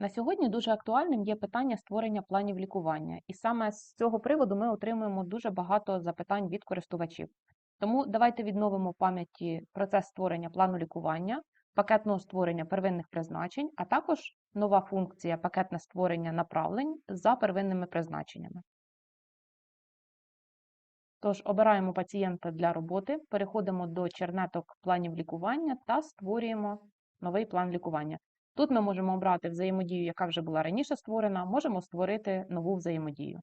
На сьогодні дуже актуальним є питання створення планів лікування, і саме з цього приводу ми отримуємо дуже багато запитань від користувачів. Тому давайте відновимо в пам'яті процес створення плану лікування, пакетного створення первинних призначень, а також нова функція пакетне створення направлень за первинними призначеннями. Тож обираємо пацієнта для роботи, переходимо до чернеток планів лікування та створюємо новий план лікування. Тут ми можемо обрати взаємодію, яка вже була раніше створена, можемо створити нову взаємодію.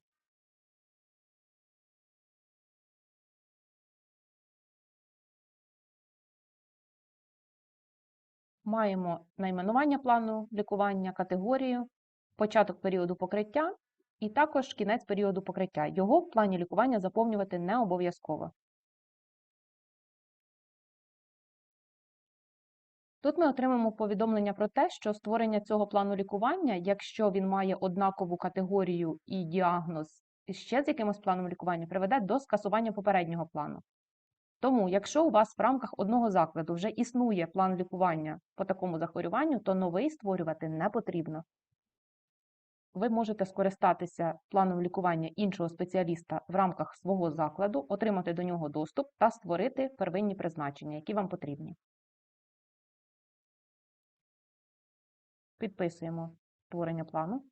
Маємо найменування плану лікування, категорію, початок періоду покриття і також кінець періоду покриття. Його в плані лікування заповнювати не обов'язково. Тут ми отримаємо повідомлення про те, що створення цього плану лікування, якщо він має однакову категорію і діагноз ще з якимось планом лікування, приведе до скасування попереднього плану. Тому, якщо у вас в рамках одного закладу вже існує план лікування по такому захворюванню, то новий створювати не потрібно. Ви можете скористатися планом лікування іншого спеціаліста в рамках свого закладу, отримати до нього доступ та створити первинні призначення, які вам потрібні. Підписуємо створення плану.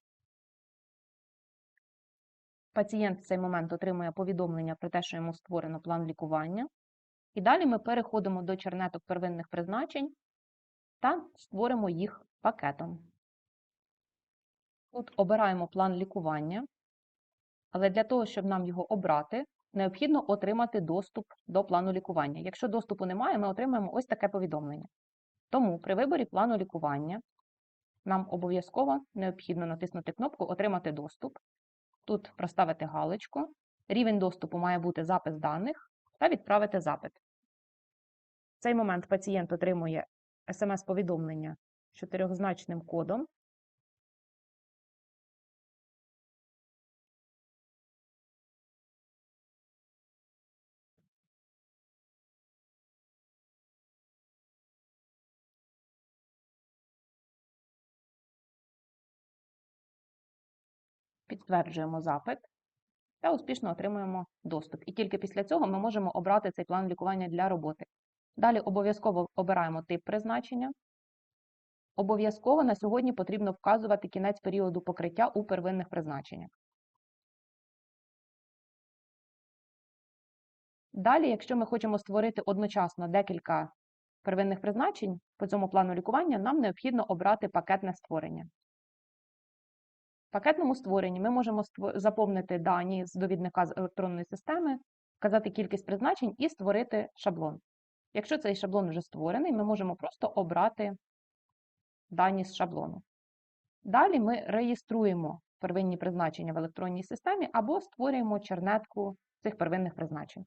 Пацієнт в цей момент отримує повідомлення про те, що йому створено план лікування. І далі ми переходимо до чернеток первинних призначень та створимо їх пакетом. Тут обираємо план лікування, але для того, щоб нам його обрати, необхідно отримати доступ до плану лікування. Якщо доступу немає, ми отримаємо ось таке повідомлення. Тому при виборі плану лікування нам обов'язково необхідно натиснути кнопку Отримати доступ. Тут проставити галочку. Рівень доступу має бути запис даних та відправити запит. В цей момент пацієнт отримує смс-повідомлення з чотирьохзначним кодом. Підтверджуємо запит та успішно отримуємо доступ. І тільки після цього ми можемо обрати цей план лікування для роботи. Далі обов'язково обираємо тип призначення. Обов'язково на сьогодні потрібно вказувати кінець періоду покриття у первинних призначеннях. Далі, якщо ми хочемо створити одночасно декілька первинних призначень по цьому плану лікування, нам необхідно обрати пакетне створення. В пакетному створенні ми можемо заповнити дані з довідника з електронної системи, вказати кількість призначень і створити шаблон. Якщо цей шаблон вже створений, ми можемо просто обрати дані з шаблону. Далі ми реєструємо первинні призначення в електронній системі або створюємо чернетку цих первинних призначень.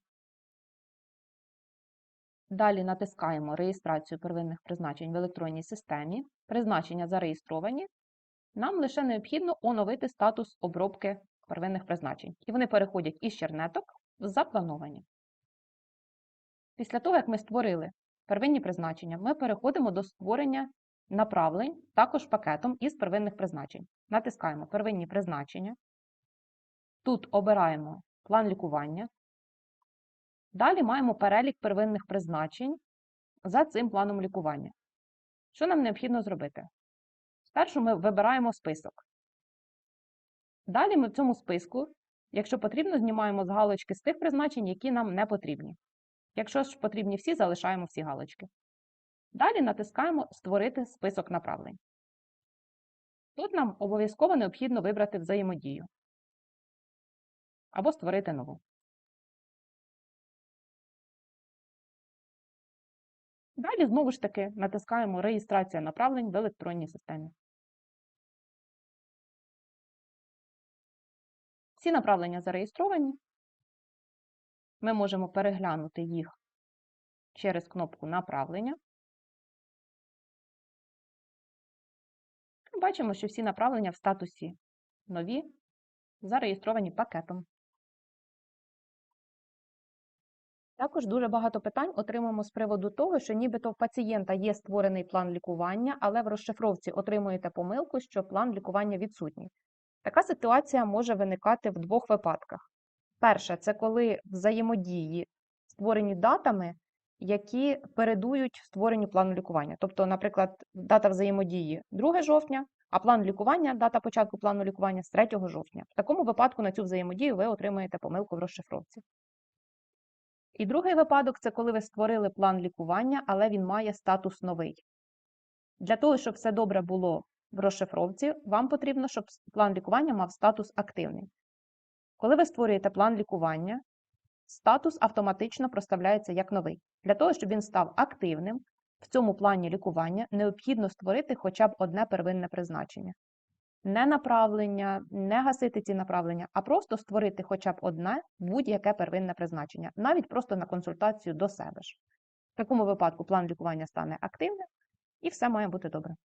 Далі натискаємо реєстрацію первинних призначень в електронній системі. Призначення зареєстровані. Нам лише необхідно оновити статус обробки первинних призначень. І вони переходять із чернеток в заплановані. Після того, як ми створили первинні призначення, ми переходимо до створення направлень також пакетом із первинних призначень. Натискаємо первинні призначення. Тут обираємо план лікування. Далі маємо перелік первинних призначень за цим планом лікування. Що нам необхідно зробити? Спершу ми вибираємо список. Далі ми в цьому списку, якщо потрібно, знімаємо з галочки з тих призначень, які нам не потрібні. Якщо ж потрібні всі, залишаємо всі галочки. Далі натискаємо Створити список направлень. Тут нам обов'язково необхідно вибрати взаємодію або створити нову. Далі, знову ж таки, натискаємо Реєстрація направлень в електронній системі. Всі направлення зареєстровані. Ми можемо переглянути їх через кнопку Направлення. Бачимо, що всі направлення в статусі нові, зареєстровані пакетом. Також дуже багато питань отримуємо з приводу того, що нібито в пацієнта є створений план лікування, але в розшифровці отримуєте помилку, що план лікування відсутній. Така ситуація може виникати в двох випадках. Перше, це коли взаємодії створені датами, які передують створенню плану лікування. Тобто, наприклад, дата взаємодії 2 жовтня, а план лікування, дата початку плану лікування з 3 жовтня. В такому випадку на цю взаємодію ви отримаєте помилку в розшифровці. І другий випадок це коли ви створили план лікування, але він має статус новий. Для того, щоб все добре було в розшифровці, вам потрібно, щоб план лікування мав статус активний. Коли ви створюєте план лікування, статус автоматично проставляється як новий. Для того, щоб він став активним, в цьому плані лікування необхідно створити хоча б одне первинне призначення. Не направлення, не гасити ці направлення, а просто створити хоча б одне будь-яке первинне призначення, навіть просто на консультацію до себе ж. В такому випадку план лікування стане активним і все має бути добре.